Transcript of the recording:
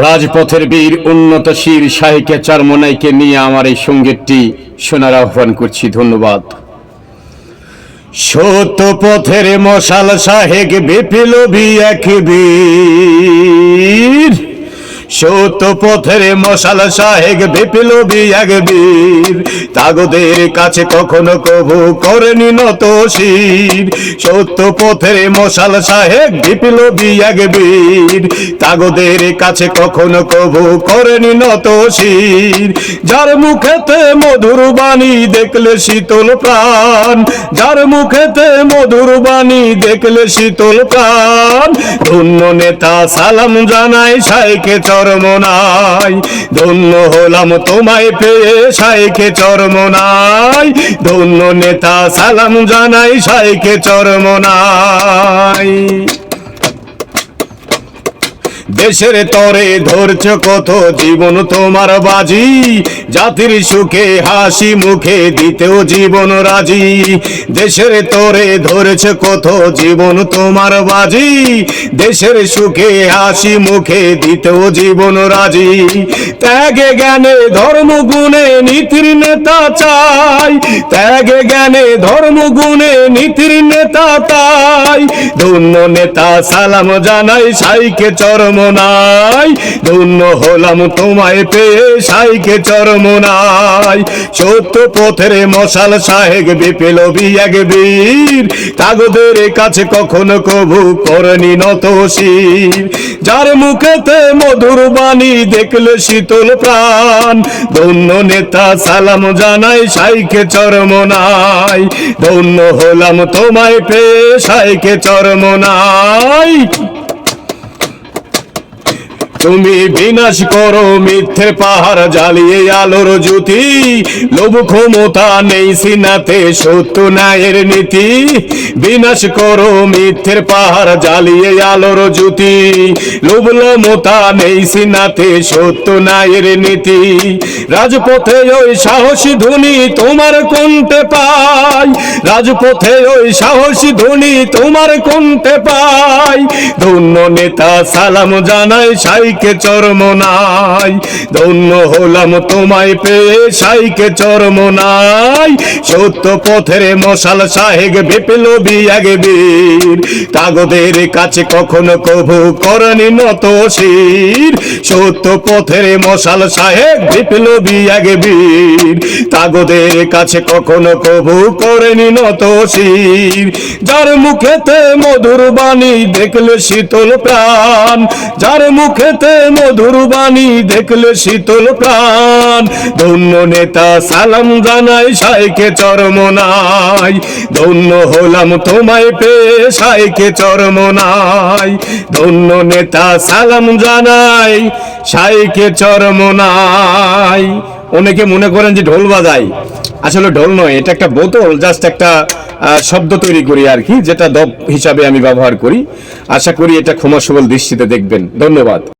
রাজপথের বীর উন্নত শির শাহিকে চারমোনাইকে নিয়ে আমার এই সঙ্গীতটি শোনার আহ্বান করছি, ধন্যবাদ। সত্য পথের মশাল সাহেব বিপ্লবী এক বীর। সত্য পথের মশাল সাহেব বিপ্লবী এক বীর। তাগদের কাছে কখনো কবু করেনি নত শির। সত্য পথের মশাল সাহেব বিপ্লবী এক বীর। তাগদের কাছে কখনো কবু করেনি নত শির। যার মুখেতে মধুর বাণী দেখলে শীতল প্রাণ। যার মুখেতে মধুর বাণী দেখলে শীতল প্রাণ। ধন্য নেতা সালাম জানাই সাইকে চরমনাই ধন্য হলাম তোমায় পেয়ে সাইকে চরমনাই ধন্য নেতা সালাম জানাই সাইকে চরমনাই দেশের তরে ধরছ কত জীবন তোমার বাজি। জাতির সুখে হাসি মুখে দিতেও জীবন রাজি। দেশের তরে ধরেছ কত জীবন তোমার বাজি। দেশের সুখে হাসি মুখে দিতেও জীবন রাজি। ত্যাগে জ্ঞানে ধর্ম গুণে নীতির নেতা চাই। ত্যাগে জ্ঞানে ধর্ম গুণে নীতির নেতা তাই ধন্য নেতা সালাম জানাই সাইকে চরম ধন্য হলাম তোমায় পেয়ে, সাইকে সত্য পথের মশাল সাহেব এক বীর। কাগদের কাছে কখনো করনি নত শির। যার মুখেতে মধুর বাণী দেখলে শীতল প্রাণ। ধন্য নেতা সালাম জানাই, সাইকে চরম নাই। ধন্য হলাম তোমায় পেয়ে, সাইকে চরম নাই। তুমি বিনাশ করো, মিথ্যে পাহাড় জ্বালিয়ে আলোর জ্যোতি। লোভ ক্ষমতা নেই সিনাতে, সত্য ন্যায়ের নীতি। বিনাশ করো মিথ্যের পাহাড় জ্বালিয়ে আলোর জ্যোতি। লোভ মমতা নেই সিনাতে, সত্য ন্যায়ের নীতি। রাজপথে ওই সাহসী ধ্বনি তোমার কণ্ঠে পাই রাজপথে ওই সাহসী ধ্বনি তোমার কণ্ঠে পাই ধন্য নেতা, সালাম জানাই সাইকে চরম নাই ধন্য হলাম তোমায় পেয়ে সাইকে চরম নাই সত্য পথের মশাল সাহেব বিপ্লবী এক বীর কাগদের কাছে কখনো কভু করনি নত শির। সত্য পথের মশাল সাহেব বিপ্লবী এক বীর কাগদের কাছে কখনো কভু করেনি নত শির। যার মুখেতে মধুর বাণী দেখলে শীতল প্রাণ, যার মুখেতে মধুর বাণী দেখলে শীতল প্রাণ। ধন্য নেতা, সালাম জানাই সাইকে চরম নাই ধন্য হলাম তোমায় পেয়ে সাইকে চরম নাই ধন্য নেতা, সালাম জানাই সাইকে চরম নাই অনেকে মনে করেন যে ঢোল বাজাই আসলে ঢোল নয়, এটা একটা বোতল, জাস্ট একটা শব্দ তৈরি করি আর কি, যেটা দপ হিসাবে আমি ব্যবহার করি। আশা করি এটা ক্ষমাসবল দৃষ্টিতে দেখবেন। ধন্যবাদ।